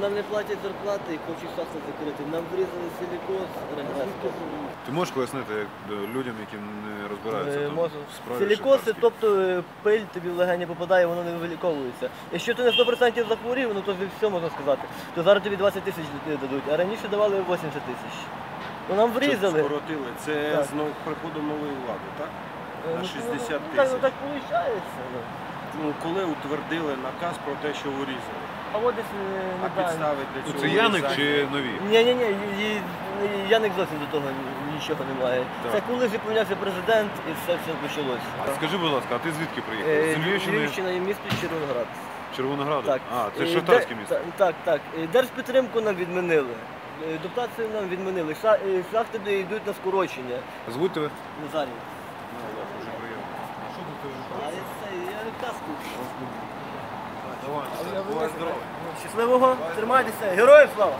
нам не платять зарплати і хочуть шахти закрити. Нам врізали силікоз, регрес. Ти можеш пояснити як, е, людям, які не розбираються Е, там, Можу. в справі Силікози, шахтарській? тобто е, пиль тобі в легені попадає, воно не виліковується. Якщо ти на 100% захворів, ну то вже все можна сказати, то зараз тобі 20 тисяч дадуть, а раніше давали 80 тисяч. Ну нам врізали. Скоротили. Це Так. з нов- приходом нової влади, так? Е, на ну, 60 ну, Так, ну тисяч. так виходить. Ну. Ну, коли утвердили наказ про те, що урізали. Десь е, А підстави для Ну, цього. Це Яник чи нові? Ні, ні, ні, Яник зовсім до того нічого немає. Так. Це коли вже помінявся президент і все все почалося. А скажи, будь ласка, а ти звідки приїхав? Е, З Львівщини, Львівщина і місто Червоноград. Червонограду? Так. А, це Е, шахтарське де- місто. та- Так, так. Е, Держпідтримку нам відмінили. Е, Дотацію нам відмінили. Ша- е, Шахти де йдуть на скорочення. Звуть тебе? Назарій. Дуже приємно. Що тут ти А це, я каску. Щасливого, тримайтеся, героїв слава!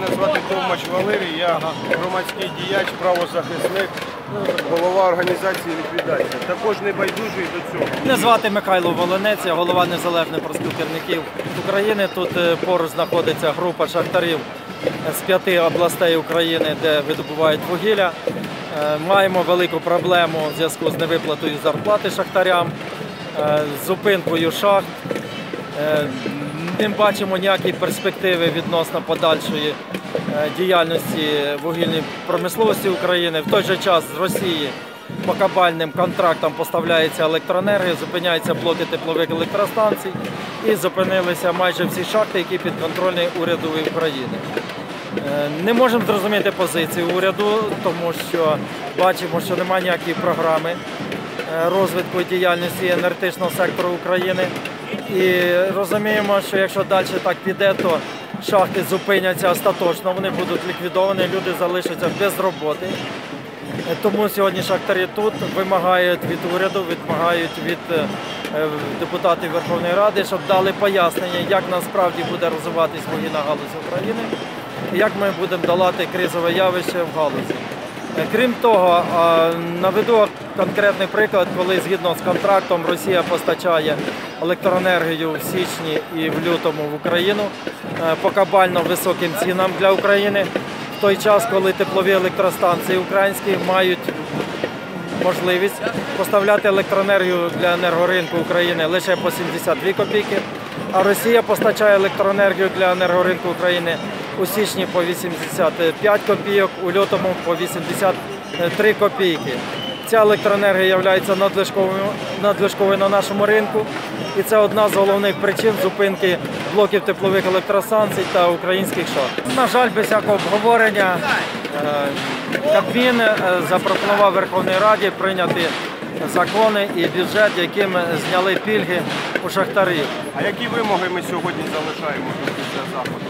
Мене звати Томач Валерій, я громадський діяч, правозахисник, голова організації ліквідація. Також не байдужий до цього. Мене звати Михайло Волонець, я голова незалежних профспілківників України. Тут е, поруч знаходиться група шахтарів з п'яти областей України, де видобувають вугілля. Е, Маємо велику проблему в зв'язку з невиплатою зарплати шахтарям, е, зупинкою шахт. Не бачимо ніякої перспективи відносно подальшої е, діяльності вугільної промисловості України. В той же час з Росії по кабальним контрактам поставляється електроенергія, зупиняються блоки теплових електростанцій і зупинилися майже всі шахти, які підконтрольні урядові України. Е, Не можемо зрозуміти позицію уряду, тому що бачимо, що немає ніякої програми е, розвитку діяльності енергетичного сектору України. І розуміємо, що якщо далі так піде, то шахти зупиняться остаточно, вони будуть ліквідовані, люди залишаться без роботи. Е, Тому сьогодні шахтарі тут вимагають від уряду, вимагають від е, е, депутатів Верховної Ради, щоб дали пояснення, як насправді буде розвиватись вугільна галузь України, як ми будемо долати кризове явище в галузі. Крім того, наведу конкретний приклад, коли згідно з контрактом Росія постачає електроенергію в січні і в лютому в Україну е, по кабально високим цінам для України, в той час, коли теплові електростанції українські мають можливість поставляти електроенергію для енергоринку України лише по 72 копійки, а Росія постачає електроенергію для енергоринку України у січні по 85 копійок, у лютому по 83 копійки. Ця електроенергія є надлишковою, надлишковою на нашому ринку, і це одна з головних причин зупинки блоків теплових електростанцій та українських шахт. На жаль, без всякого обговорення е, Кабмін е, запропонував Верховній Раді прийняти закони і бюджет, яким зняли пільги у шахтарів. А які вимоги ми сьогодні залишаємо кінця заходу?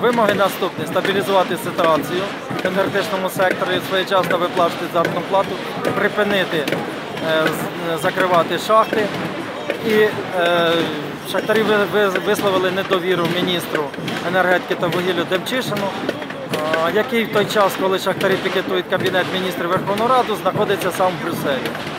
Вимоги наступні: стабілізувати ситуацію в енергетичному секторі, своєчасно виплачувати заробітну плату, припинити е, закривати шахти. І е, шахтарі ви- ви- висловили недовіру міністру енергетики та вугілля Демчишину, е, який в той час, коли шахтарі пікетують кабінет міністрів Верховну Раду, знаходиться сам в Брюсселі.